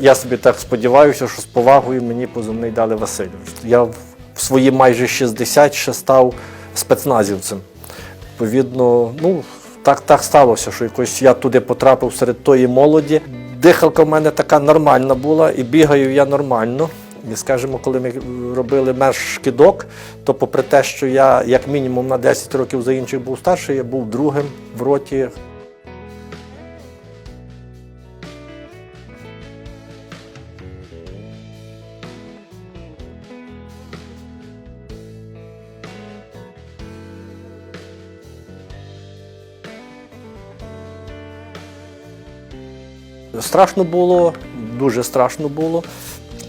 Я собі так сподіваюся, що з повагою мені позивний дали Васильович. Я в свої майже 60 ще став спецназівцем. Відповідно, ну так, так сталося, що якось я туди потрапив серед тої молоді. Дихалка в мене така нормальна була, і бігаю я нормально. І скажімо, коли ми робили мерж кидок, то попри те, що я як мінімум на 10 років за інших був старший, я був другим в роті. Страшно було, дуже страшно було.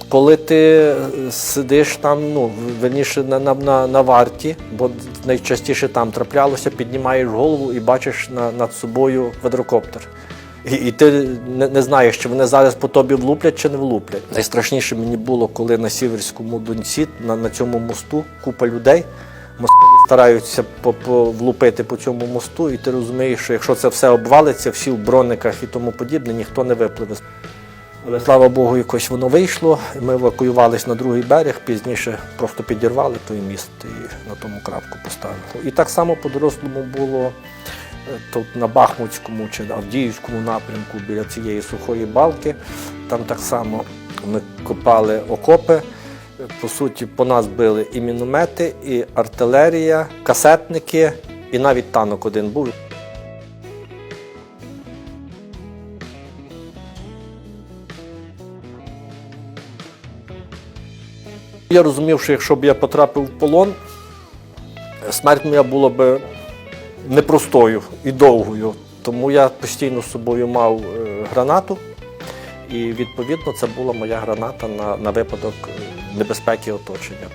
Коли ти е, сидиш там, ну, верніше на, на, на, варті, бо найчастіше там траплялося, піднімаєш голову і бачиш на, над собою квадрокоптер. І, і ти не, не знаєш, чи вони зараз по тобі влуплять чи не влуплять. Найстрашніше мені було, коли на Сіверському донці, на, на цьому мосту, купа людей. Москалі стараються влупити по цьому мосту, і ти розумієш, що якщо це все обвалиться, всі в брониках і тому подібне, ніхто не випливе. Але слава Богу, якось воно вийшло. і Ми евакуювалися на другий берег, пізніше просто підірвали той міст і на тому крапку поставили. І так само по-дорослому було е, тут на Бахмутському чи Авдіївському напрямку біля цієї сухої балки. Там так само ми копали окопи. По суті, по нас били і міномети, і артилерія, касетники, і навіть танок один був. Я розумів, що якщо б я потрапив в полон, смерть моя була б непростою і довгою. Тому я постійно з собою мав е, гранату, і відповідно це була моя граната на, на випадок е, небезпеки оточення.